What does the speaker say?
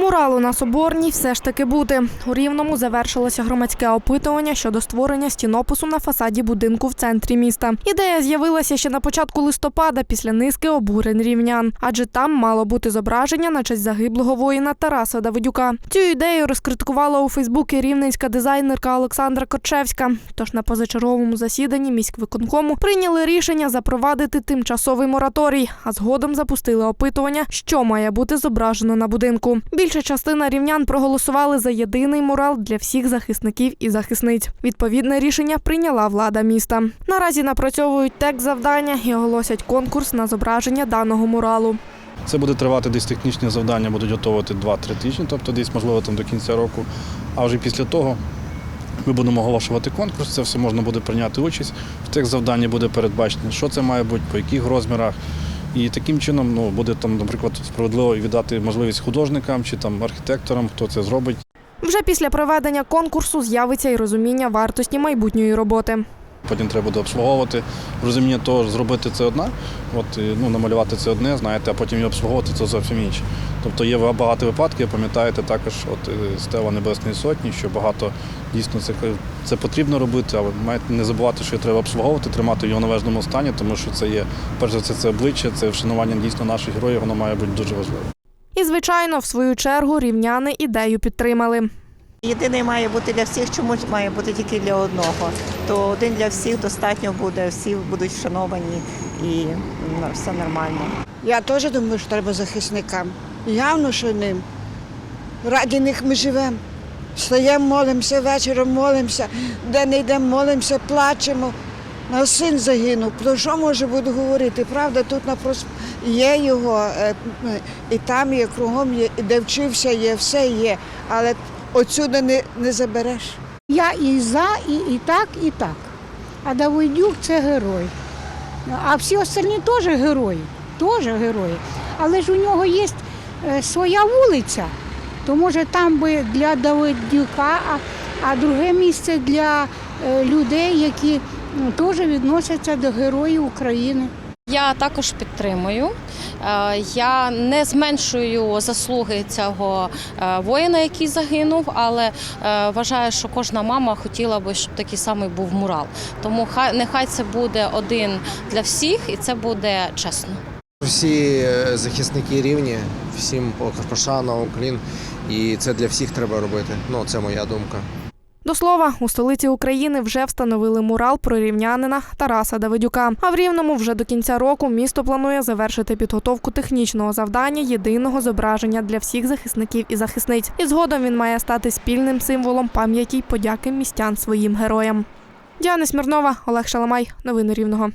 Муралу на Соборній все ж таки бути. У Рівному завершилося громадське опитування щодо створення стінопису на фасаді будинку в центрі міста. Ідея з'явилася ще на початку листопада після низки обурень рівнян, адже там мало бути зображення на честь загиблого воїна Тараса Давидюка. Цю ідею розкриткувала у Фейсбуці рівненська дизайнерка Олександра Корчевська. Тож на позачерговому засіданні міськвиконкому прийняли рішення запровадити тимчасовий мораторій, а згодом запустили опитування, що має бути зображено на будинку. Більша частина рівнян проголосували за єдиний мурал для всіх захисників і захисниць. Відповідне рішення прийняла влада міста. Наразі напрацьовують текст завдання і оголосять конкурс на зображення даного муралу. Це буде тривати десь технічні завдання, будуть готувати 2-3 тижні, тобто десь, можливо, там до кінця року. А вже після того ми будемо оголошувати конкурс, це все можна буде прийняти участь. В тих завданні буде передбачено, що це має бути, по яких розмірах. І таким чином ну, буде там, наприклад, справедливо віддати можливість художникам чи там архітекторам, хто це зробить. Вже після проведення конкурсу з'явиться і розуміння вартості майбутньої роботи. Потім треба буде обслуговувати. Розуміння того, зробити це одна, от, ну, намалювати це одне, знаєте, а потім її обслуговувати це зовсім інше. Тобто є багато випадків, пам'ятаєте також от, е, стела Небесної Сотні, що багато дійсно це, це потрібно робити, але маєте не забувати, що її треба обслуговувати, тримати в його належному стані, тому що це є, перш за все, це обличчя, це вшанування дійсно наших героїв, воно має бути дуже важливо. І, звичайно, в свою чергу рівняни ідею підтримали. Єдиний має бути для всіх, чомусь має бути тільки для одного. То один для всіх достатньо буде, всі будуть вшановані і ну, все нормально. Я теж думаю, що треба захисникам. Явно, що ним. Раді них ми живемо. Встаємо, молимося, вечором молимося, де не йдемо, молимося, плачемо. Наш син загинув. Про що може буду говорити? Правда, тут напрос... є його, е, і там є, кругом є, і де вчився, є, все є. Але отсюди не, не забереш. Я і за, і, і так, і так. А Давидюк це герой. А всі остальні теж герої. Теж герої. Але ж у нього є е, своя вулиця. То може там би для Давидюка, а, а друге місце для е, людей, які ну, теж відносяться до героїв України. Я також підтримую. Е, Я не зменшую заслуги цього е, воїна, який загинув, але е, вважаю, що кожна мама хотіла би, щоб такий самий був мурал. Тому хай нехай це буде один для всіх, і це буде чесно. Всі захисники рівні, всім пошана, уклін, і це для всіх треба робити. Ну, це моя думка. До слова, у столиці України вже встановили мурал про рівнянина Тараса Давидюка. А в Рівному вже до кінця року місто планує завершити підготовку технічного завдання єдиного зображення для всіх захисників і захисниць. І згодом він має стати спільним символом пам'яті й подяки містян своїм героям. Діана Смірнова, Олег Шаламай. Новини Рівного.